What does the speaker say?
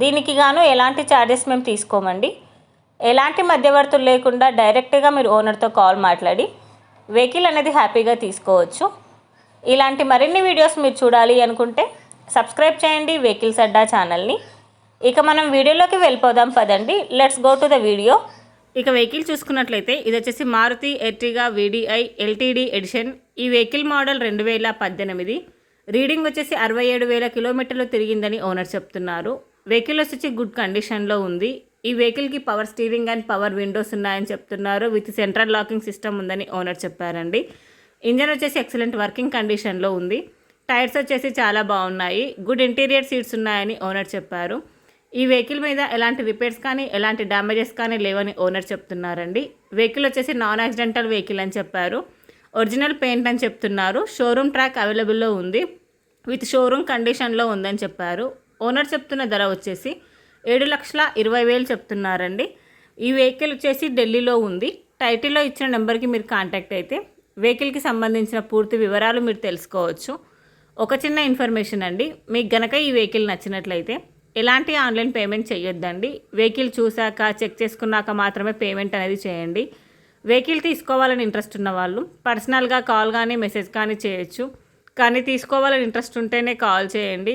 దీనికి గాను ఎలాంటి ఛార్జెస్ మేము తీసుకోమండి. ఎలాంటి మధ్యవర్తులు లేకుండా డైరెక్ట్గా మీరు ఓనర్తో కాల్ మాట్లాడి వెహికల్ అనేది హ్యాపీగా తీసుకోవచ్చు. ఇలాంటి మరిన్ని వీడియోస్ మీరు చూడాలి అనుకుంటే సబ్స్క్రైబ్ చేయండి వెహికల్స్ అడ్డా ఛానల్ని ఇక మనం వీడియోలోకి వెళ్ళిపోదాం పదండి. Let's go to the video ఇక వెహికల్ చూసుకున్నట్లయితే ఇది వచ్చేసి Maruti Ertiga VDI LTD edition. ఈ వెహికల్ మోడల్ రెండు వేల పద్దెనిమిది. రీడింగ్ వచ్చేసి అరవై ఏడు వేల కిలోమీటర్లు తిరిగిందని ఓనర్ చెప్తున్నారు. వెహికల్ వచ్చి గుడ్ కండిషన్లో ఉంది. ఈ వెహికల్కి power steering and power windows ఉన్నాయని చెప్తున్నారు. విత్ సెంట్రల్ లాకింగ్ సిస్టమ్ ఉందని ఓనర్ చెప్పారండి. ఇంజన్ వచ్చేసి ఎక్సలెంట్ వర్కింగ్ కండిషన్లో ఉంది. టైర్స్ వచ్చేసి చాలా బాగున్నాయి. గుడ్ ఇంటీరియర్ సీట్స్ ఉన్నాయని ఓనర్ చెప్పారు. ఈ వెహికల్ మీద ఎలాంటి రిపేర్స్ కానీ ఎలాంటి డ్యామేజెస్ కానీ లేవని ఓనర్ చెప్తున్నారండి. వెహికల్ వచ్చేసి నాన్ యాక్సిడెంటల్ వెహికల్ అని చెప్పారు. ఒరిజినల్ పెయింట్ అని చెప్తున్నారు. షోరూమ్ ట్రాక్ అవైలబుల్లో ఉంది. విత్ షోరూమ్ కండిషన్లో ఉందని చెప్పారు. ఓనర్ చెప్తున్న ధర వచ్చేసి ఏడు లక్షల ఇరవై వేలు చెప్తున్నారండి. ఈ వెహికల్ వచ్చేసి ఢిల్లీలో ఉంది. టైటిల్లో ఇచ్చిన నెంబర్కి మీరు కాంటాక్ట్ అయితే వెహికల్కి సంబంధించిన పూర్తి వివరాలు మీరు తెలుసుకోవచ్చు. ఒక చిన్న ఇన్ఫర్మేషన్ అండి. మీకు గనక ఈ వెహికల్ నచ్చినట్లయితే ఎలాంటి ఆన్లైన్ పేమెంట్ చేయొద్దండి. వెహికల్ చూశాక చెక్ చేసుకున్నాక మాత్రమే పేమెంట్ అనేది చేయండి. వెహికల్ తీసుకోవాలని ఇంట్రెస్ట్ ఉన్న వాళ్ళు పర్సనల్గా కాల్ కానీ మెసేజ్ కానీ చేయొచ్చు. కానీ తీసుకోవాలని ఇంట్రెస్ట్ ఉంటేనే కాల్ చేయండి.